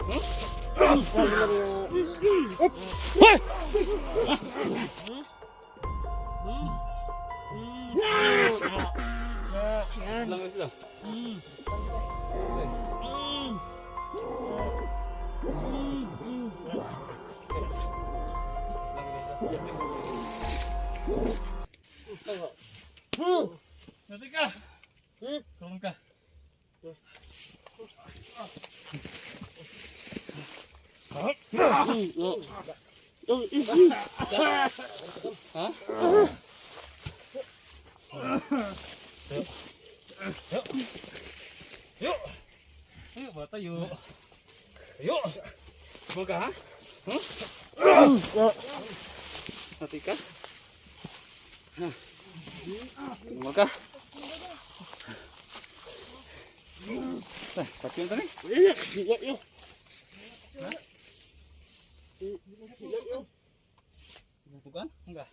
Hoy! Lang Ayo bata yuk. Ayo. Semoga ha? Huh? Nanti ka. Semoga. Eh, pakai tadi? Iya, iya, iya. Bukan? Enggak.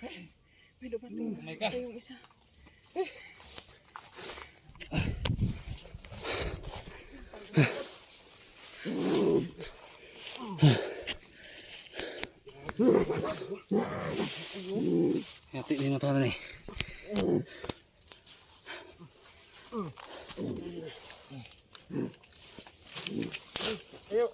Hah? Mereka. Hati ni mata ni. Ayo.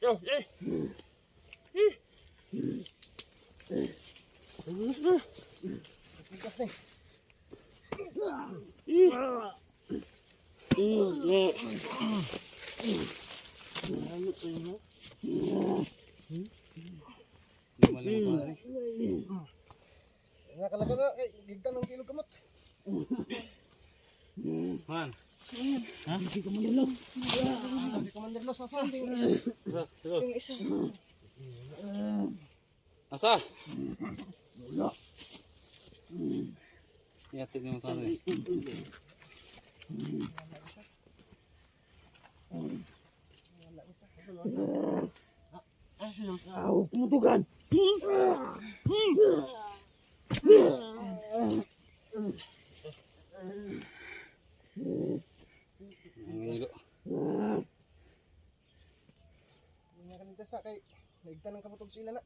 Yo, eh. Tigas nih. Nakalagay na, eh, gigtan ng kilo kamot. Man. Si Commander Los, asa? Terus. Yung isa. Asa? Hati ni mata ni. Ako, tumutugan. Ang ilo. Nakalitas na kay Naigtan ng kamot og tila na.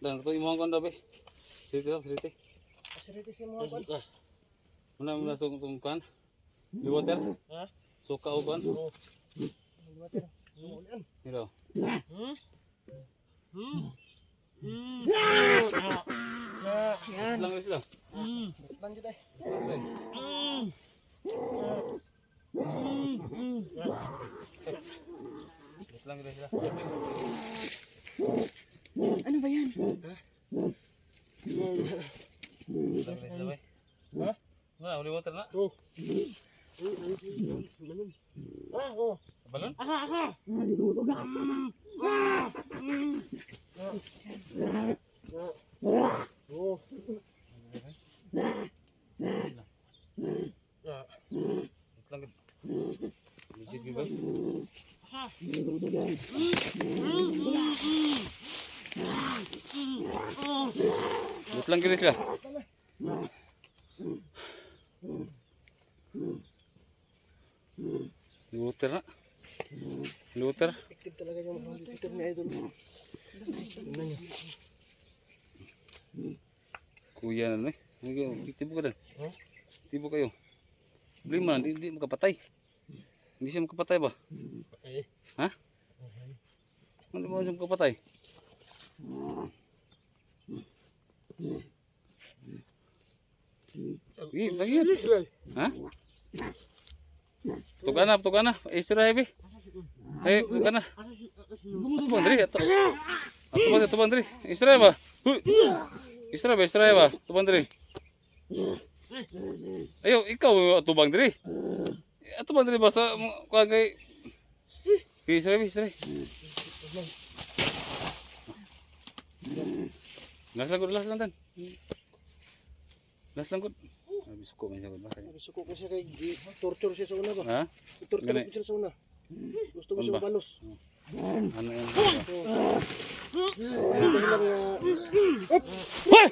Dan ko imo kon dabe. Siti lang siti. Asiriti si mga kwan. Muna muna sung tung kan. Di water. Ha? Suka o kan. Water. Umulan. Ilo. Yan. Lang sila. Lang ay. Lang sila. Ano ba yan? Lang sila bay. Ha? Oh. Ah, oh. Balon? Oh. Lang. Legit gi bay. Wait lang gini sila. Luter na. Luter. Active talaga yung mga dito ni idol. Tingnan niyo. Kuya na eh. Hindi tibo ka. Huh? Tibo kayo. Beli mo, hindi, makapatay. Hindi siya makapatay ba? Eh. Ha? Hindi mo siya makapatay. Ih, lagi. Ha? Tuka na, tuka na. Istirahat heavy. Ayo, tuka na. Diri? Ato. Ato bang, ato bang diri? Istirahat ba? Huy. Isra ba, isra ba? Tubang diri. Ayo, ikaw yung tubang diri. Atubang diri ba sa mga kagay. Isra ba, isra. Las lang gud, las lang tan. Las lang gud. Abi suko man siya gud ba. Gusto ko kasi kay torture siya sa una ba? Ha? Torture Ganun. ko siya sa una. Gusto ko Ano siya ba? mabalos. Ano yan? Ang dahilan nga Hoy!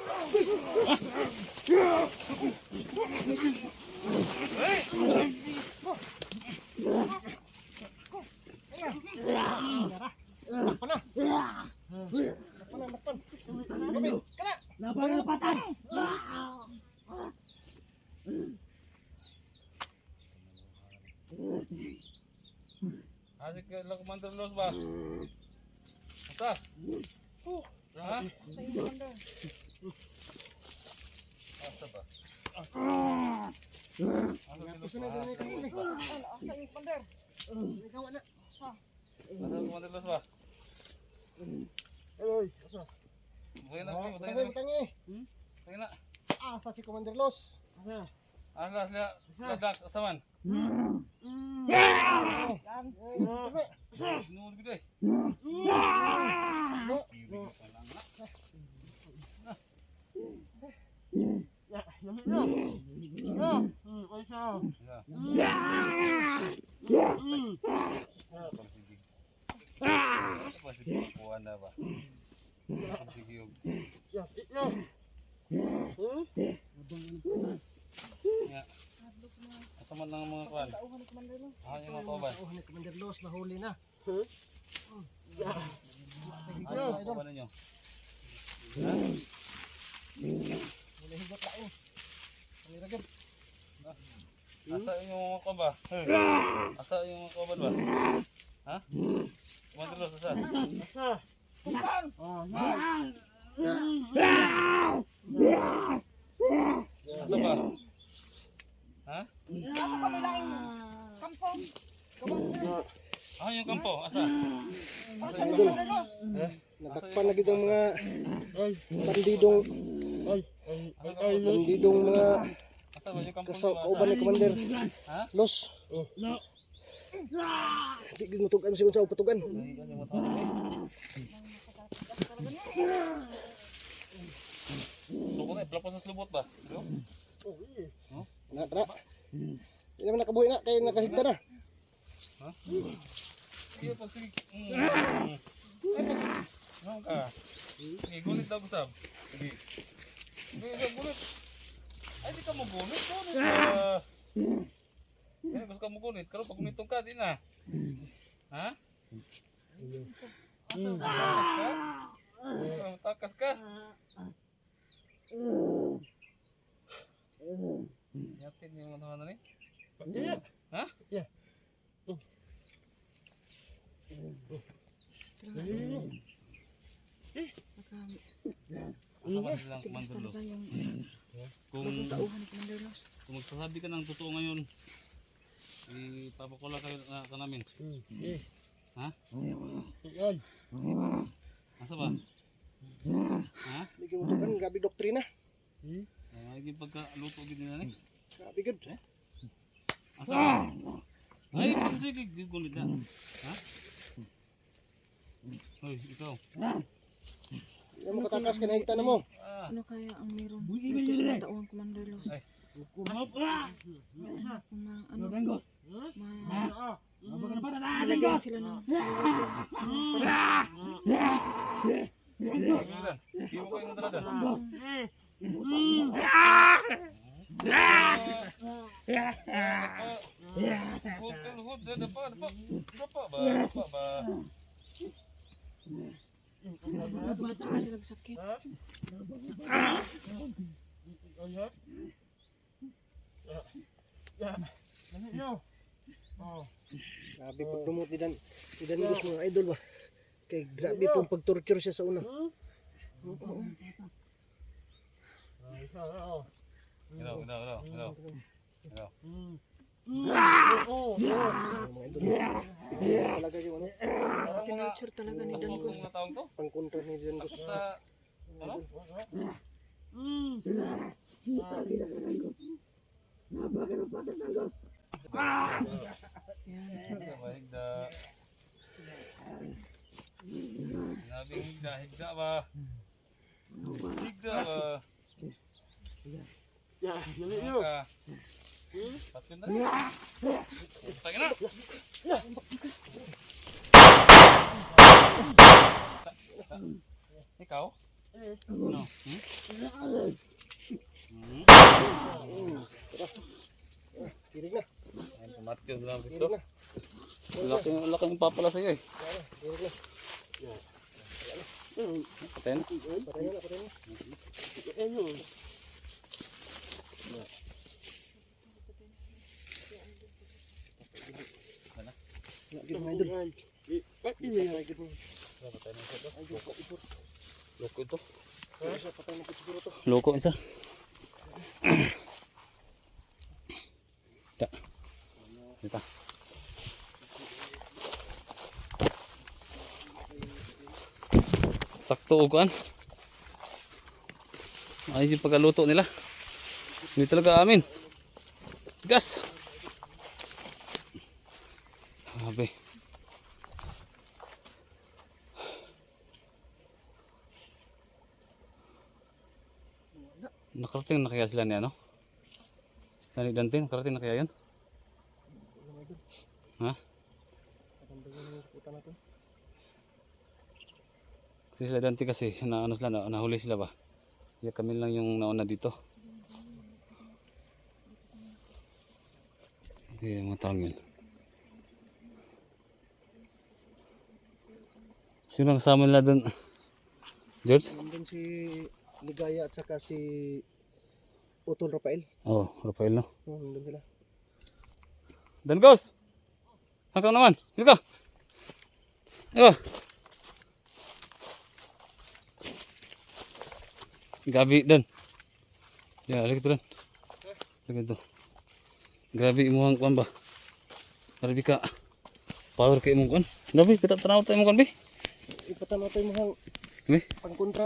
Asik ke lang mantel los ba? Asa? Ha? Asa ba? gusto na ganun kay ni. Ikaw na. Asa mantel los ba? Oy, asa? Buhay na, buhay Tangi, na. tangi. Buhay na. Asa si Commander Los? Asa sila, ladak, asaman. Kasi, Nuhul gede. Sige, kuha na ba? Sige, yung nga. Asa man lang ang mga kuhan? Ah, yung mga kuhan. oh, ni Commander Los nahuli na. Ah, yung mga kuhan ninyo. Wala higot lain. Ang iragad. Asa yung mga kuhan ba? Asa yung mga kuhan ba? Ha? Kumantulos, asa? Asa ba? Ha? Ah, yung kampo, asa? Asa yung kampo? Natakpan na gid ang mga bandidong bandidong mga Asa ba yung kampo? kasaw Asa? kauban ni Commander Ha? Los. Di gid mutugan si unsa uputugan. Eh. Suko na, plapos sa slubot ba? Ano? Na tara. Di naman nakabuhi na kay nakahigda na. Sige, pag sige. Mm. Ano ka? Sige, gulit daw, Gustab. Sige. Sige, sige, gulit. Ay, di ka mo gulit. Gulit. Kaya gusto ka mo gulit. Pero pag gumitong ka, di na. Ha? Takas ka? Ah, Takas ka? Yatin yung mga tahanan eh. Ha? Asa ba silang kumandulos? Talaga yung Kung, tauhan ni Commander Los. kung magsasabi ka ng totoo ngayon, ipapakula kayo na, ka namin. Ha? Asa ba? Ha? Di gid mutugan grabe doktrina. Ay, uh, pagkaluto gid nila ni. Grabe. Asa ba? Ay, pagsige gulit na. Ha? Hoy, ikaw. Di mo katakas kay nahigta na mo. Ah, Ano kaya ang meron dito sa tauhan Commander Los? Ay. Ma, ano, ma, nalagyan sila ng Ilan? Iwo kayo ng daladan. Hud, hud, dapa, dapa, dapa ba, dapa ba. Tsaka sila sakit. Grabe pag dumot ni Dan. Si Dan Gus mga idol ba. Kay grabe pong pag-torture siya sa una. Ilaw, ilaw, ilaw, ilaw. Ilaw. Mga idol. Talaga yung ano, Parang mga, Tinurture talaga ni Dan aswang Gus. mga taong to. pang kontra ni Dan Gus. Sa, ano? Higda. Sinabi higda, higda ba? Higda ba? Ya, yo. ka? Patin na. Tayo na. Ikaw? Hmm? Kirig na. Ayun, pumatyo na lang dito. Laki, laki yung papala sa'yo eh. Kirig na. Patay na. Patay na, patay na. Ano? Lagi mga idol. Pati Lagi mga Patay na isa to. idol. Idol. Loko ito. Loko isa. Da. Dito. Sakto o kuan. Ayos yung pagkaluto nila. Hindi talaga amin. Gas. Grabe. Nakarating na kaya sila ni ano? Dani Dante, nakarating na kaya yun? Ha? Kasi sila Dante kasi, na, ano sila, na, nahuli sila ba? Kaya kami lang yung nauna dito. Okay, mga taong yun. Sino ang kasama nila doon? George? Nandun si Ligaya at saka si Utol Rafael. Oh, Rafael no. Oh, nandun sila. Dan Ghost! Saan ka naman? Dito ka! Dito! Gabi, Dan. Ya, lagi tu Dan. Lagi tu. Grabe imuhang kuan ba? Grabe ka. Power kay imong kuan. Grabe, kita tanaw tayo imong kuan, bi. Ipatama tayo mohang Bi. pangkontra.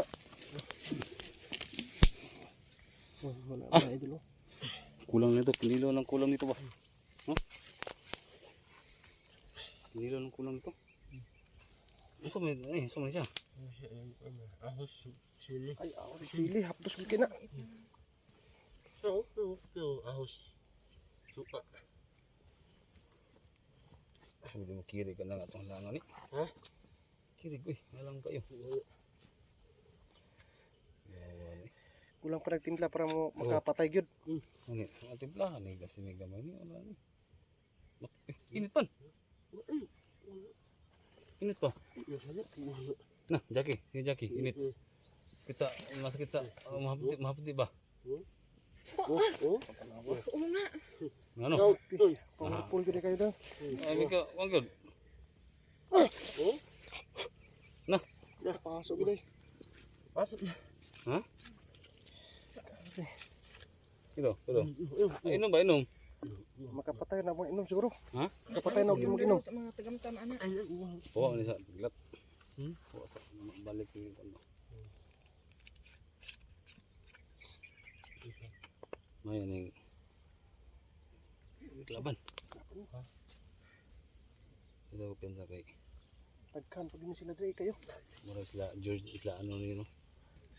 Oh, wala Ah. mga idol. oh. Kulang nito, kinilo lang kulang nito ba? No? Kinilo lang kulang nito. Asa may, eh, asa may siya? Ahos sili. Ay, aw, sili, hapdos mo kina. So, so, so, ahos. Suka. Hindi mo kiri ka na nga itong langan ni. Ha? Kiri ko eh, alam kayo. Ni. Kulang pa nagtimpla para mo makapatay gyud. Ano, ang timplahan eh, kasi may gamay ni. Wala ni. Eh, Init pan. Init pa. Na, Jackie, si Jackie, init. Sakit sa, masakit sa, uh, mahapdi, mahapdi ba? Oh, oh. Oo nga. Ano? Powerful gyud kayo daw. Ay, may ka, wag yun. Oh. Pasok gyud ay. Ito, ito. Ay, inom ba, inom? Makapatay na mo inom siguro. Ha? Makapatay na imong inom. Sa mga tagamtam ana. Oo, ni sa biglat. Hmm? Oo, sa balik yung ano. Mayan yung laban. Ito ko pensa kay Tagkan pag ini sila dre kayo. mura sila George isla ano ni no.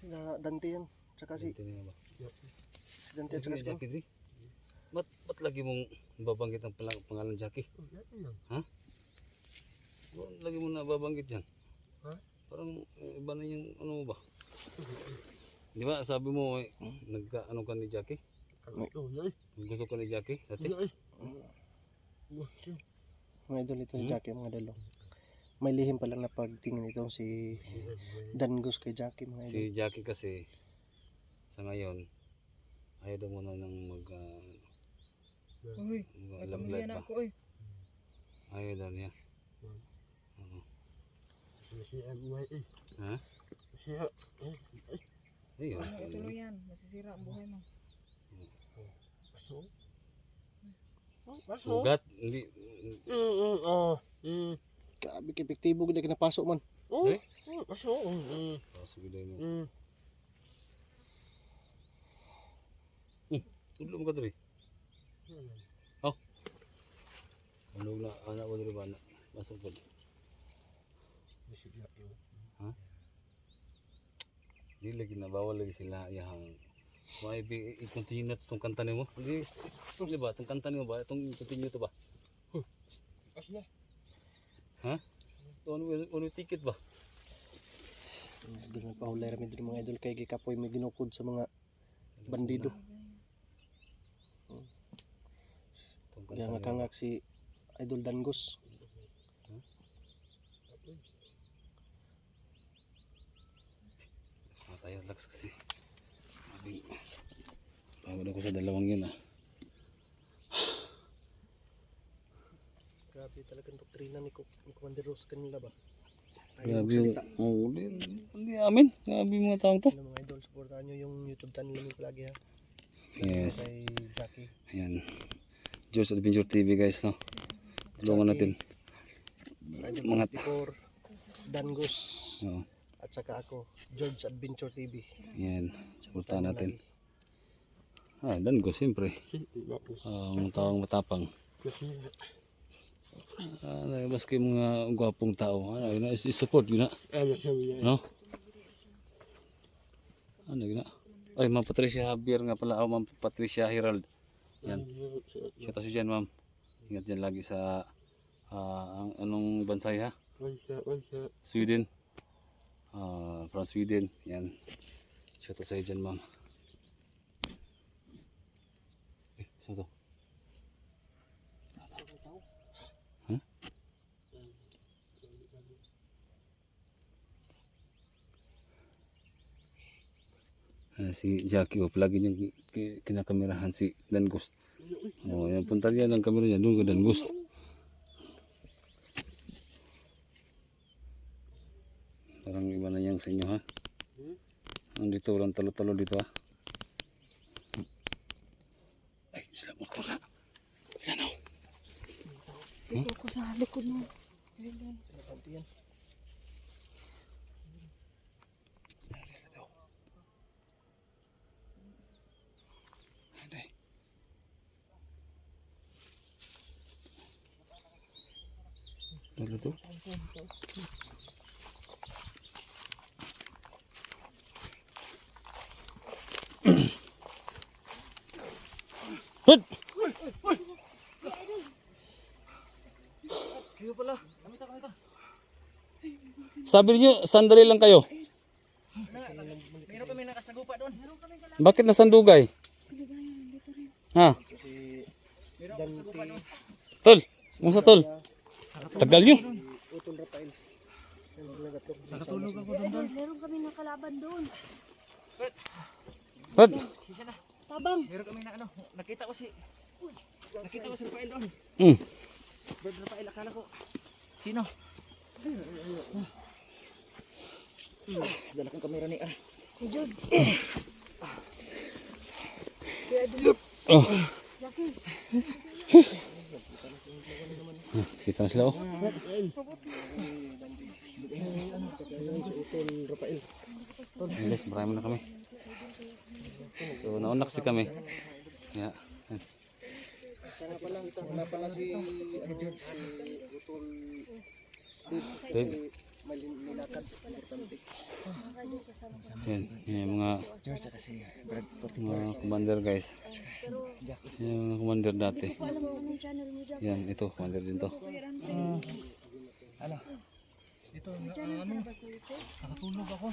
Sila Dante yan. Saka si, Ito nga ba. si Dante at saka si Jackie Dre. Ba't, ba't lagi mong babanggit ang pala- pangalan Jackie? Ba't lagi mo na babanggit yan? Ha? Parang eh, iba na yung ano mo ba? Di ba sabi mo eh, nagka ano ka ni Jackie? Gusto ka ni Jackie dati? Mga idol ito si? Jackie mga idol. oh. May lihim pa lang na pagtingin itong si Dangos kay Jackie mga idol. Si Jackie kasi sa ngayon ayaw daw muna nang mag uh, Uy, mag- life na ba? ako eh. Ayaw daw niya. Oo. Ha? Ayun. Ituloy yan. Masisira ang buhay mo. Sugat. Hindi. Grabe kay epektibo gid kinapasok man. Eh? Oh, sige daw mo. Tudlo mo ka diri. Oh. Ano na anak ko diri ba. Masuk po. Ha? Di lagi na bawal lagi sila yang may i-continue na tong kanta nimo. Di di ba tong kanta nimo ba tong continue to ba? Ha? Ano ano ticket ba? Idol nagpahulay rami diri mga idol kay gikapoy may ginukod sa mga bandido. Tong Kaya nga kangak si Idol Dangos. Mas tayo relax kasi. Pagod ako sa dalawang yun ah. Grabe talagang doktrina ni, Commander Rose kanila ba? Ayaw Grabe yung, magsalita. oh, di, di amin. Grabe yung mga taong to. Ano, mga idol, supportahan nyo yung YouTube channel namin palagi ha. Yes. Kay Jackie. Ayan. Joe's Adventure TV guys no. Tulungan natin. Mga- 44, Dangos, Oo. At saka ako, George Adventure TV. Ayan. Suportahan natin. Ah, dan ko siyempre. Ah, ang taong matapang. Ah, mas kay mga gwapong tao. Ano, yun na, is- support yun na. No? Ano yun na? Ay, Ma'am Patricia Javier nga pala. Oh, Ma'am Patricia Herald. Yan. Shout out si dyan, ma'am. Ingat dyan lagi sa ah, ang anong bansay ha? Sweden. Ah, from Sweden. Yan. Shout out sa iyo dyan, ma'am. Eh, saan to? Ha? Ah, si Jackie, oh, palagi niyang ki- ki- kinakamerahan si Dan Ghost. Oh, yan punta niya ng kamera niya doon ko Dan Ghost. Parang iba na yang sa inyo ha. Nandito walang talo-talo dito ha. Ay, sila mo ka. Yan o. Ikaw ko sa likod mo. Nakanti yan. Dalo to. Sabi niyo, sandali lang kayo. Meron kami nakasagupa doon. Bakit nasandugay? Ha? Tol, kumusta tol? Tagal nyo. Nakatulog ako doon doon. Meron kami nakalaban doon. Hud! Tabang. Meron kami na ano, nakita ko si Nakita ko si Rafael doon. Hmm. Brad Rafael, akala ko. Sino? Dala kong kamera ni ah. Si Jod. Oh, Jackie. kita na sila oh. Yes, marami na kami. So, nauna kasi kami. Yeah. Sana pala, wala pala si si ano si Utol Dave. Nilakad. Yan, yan yung mga mga commander guys. Yan yung mga commander dati. Yan, ito, commander din to. Ito, ano? Nakatulog ako.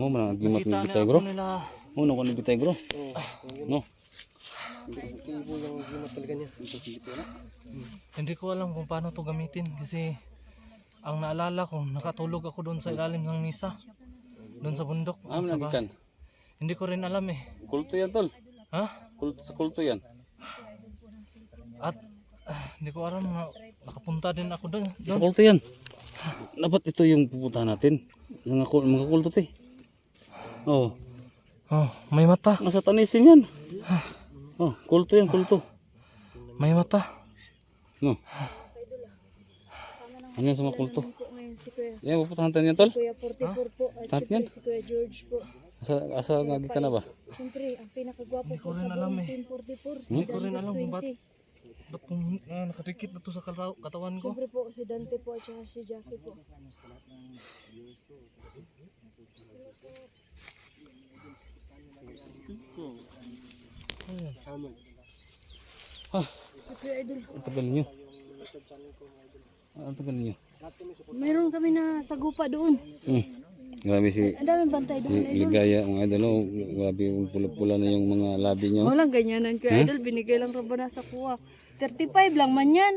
Mo man ang gimat ni bitay bro. Mo na ko ni bitay bro. No. Hindi ko alam kung paano to gamitin kasi ang naalala ko, nakatulog ako doon sa ilalim ng misa. Doon sa bundok. Ah, sa nagikan. Hindi ko rin alam eh. Kulto yan tol. Ha? Kulto sa kulto yan. At ah, hindi ko alam na nakapunta din ako doon. Sa kulto yan. Dapat ito yung pupuntahan natin. Mga, kul mga kulto te. Oh, Oh, may mata. nasa tanisim yan. Oh, kulto yan, kulto. May mata. No. Ano yan sa mga kulto? Po ngayon si Kuya, Yan, pupuntahan tayo yan tol. Kuya 44 po. At yan. si Kuya George po. Asa, asa nga ka na ba? Siyempre, ang pinakagwapo Hindi ko po rin sa alam buong eh. Team 44. Si Hmm? Hindi ko rin Dante alam kung 20. Ba't kung ah, nakadikit na to sa kataw- katawan ko? Siyempre po, si Dante po at saka si Jackie po. Si Kuya Idol. Ang tagal niyo. Ang tagal niyo. Mayroon kami na sagupa doon. Hmm. Grabe si Ang daming bantay si doon, Idol. Ligaya mga idol. Oh, grabe yung pula-pula na yung mga labi niyo. Walang ganyanan Kuya Idol. Binigay lang raba na sa kuha. 35 lang man yan.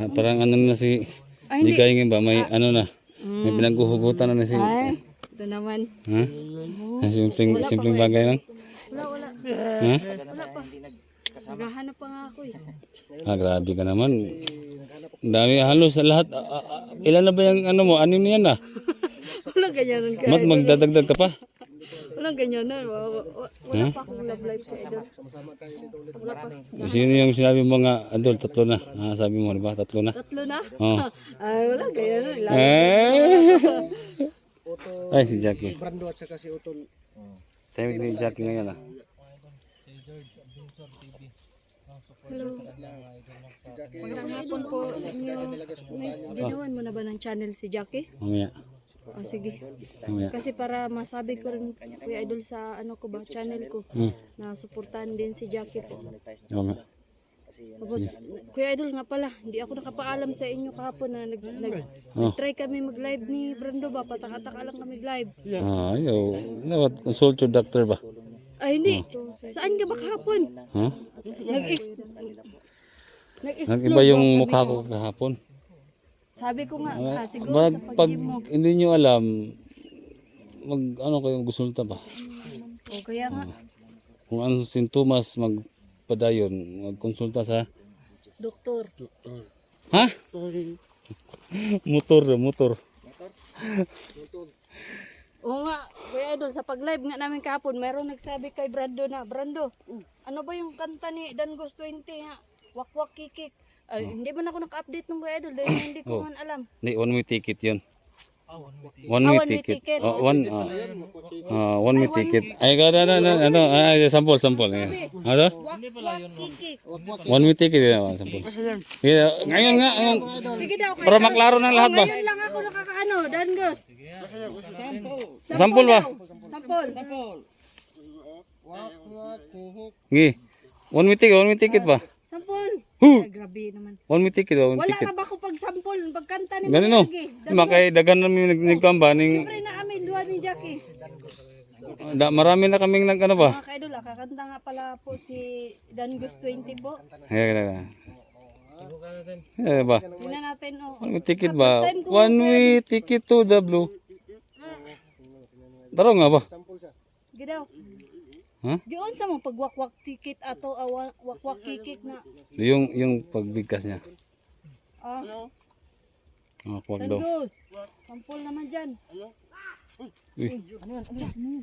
Ah, parang ano na si Ay, hindi. Ligaya ngayon ba? May ano na. May pinaghuhugutan na na si... Ay, ito naman. Ha? Ah, simpleng, simpleng bagay lang. Wala, wala. Ha? Wala pa. Naghahanap pa nga ako eh. Ah, grabe ka naman. Dami halos sa lahat. Ah, ah, ah, ilan na ba yung ano mo? Ano niyan na? Walang ganyanan Kuya Mat magdadagdag ka pa? Walang ganyanan. Wala, wala, wala pa akong love life Kuya Idol. Wala pa. Sino yung sinabi mo nga adult? Tatlo na. Ah, sabi mo, di ba? Tatlo na. Tatlo na? Oh. Ay, wala ganyanan. Lalo. Eh. Utol, Ay, si Jackie. Brando at saka si Utol. Tahimik ni Jackie ngayon ah. Hello. Magandang hapon po sa inyo. May ginawan mo na ba ng channel si Jackie? Mamaya. O sige. Mamaya. Kasi para masabi ko rin Kuya Idol sa ano ko ba, channel ko Hmm. na suportahan din si Jackie po. Mamaya. Tapos, Kuya Idol nga pala, hindi ako nakapaalam sa inyo kahapon na nag, nag, Oh. try kami mag-live ni Brando ba, pataka-taka lang kami live. Ah, ayaw. Dapat consult your doctor ba? Ay hindi, saan ka ba kahapon? Ha? Nag-iba yung mukha ko kahapon. Sabi ko nga, ah, siguro Pag, sa pag pag-gym mo. hindi nyo alam, mag ano kayo gusulta ba? O kaya nga, Kung anong sintomas magpadayon, magkonsulta sa doktor. Ha? motor, motor. Oo nga, Kuya Idol, sa pag-live nga namin kahapon, mayroong nagsabi kay Brando na, Brando, ano ba yung kanta ni Dangos 20 ha? Wakwak kikik. Ay, Hindi man ako naka-update ng Kuya Idol dahil hindi ko Oh. man alam. Hindi, one way ticket yun. Ah, one Ah, way way ticket. Oh, one, ah, ah, one way ticket. Ay, ka na, na, na, ano, ay, sample, sample. Ano? One way ticket, yun, ah, sample. Yeah, ngayon nga, Sige daw, para maklaro ng lahat Oh, ba? ngayon lang ako nakakaano, Dangos. Sample ba? Sampol. Sige. One way ticket, one way ticket ba? Sampol. Huh! Ay, grabe naman. One way ticket, one way Wala ticket. na ba ako pag sampol, pagkanta ni Ganun no. Lagi. Makay dagan namin nagkamba ning Siyempre na amin, duha ni Jackie. da, marami na kaming nag ano ba? Mga kaidol, ah, kakanta nga pala po si Dangos 20 po. Ay, ay, ay. Eh ba? Tingnan natin, oh. One way ticket ba? One way ticket to the blue. Daro nga ba? Gidaw. Ha? Gion sa mo pagwakwak ticket ato awa wakwak kikik na. Yung yung pagbigkas niya. Ah, Ah, kwag daw. Sampol naman dyan. Uy. Ano yan? Ano yan? Ano yan?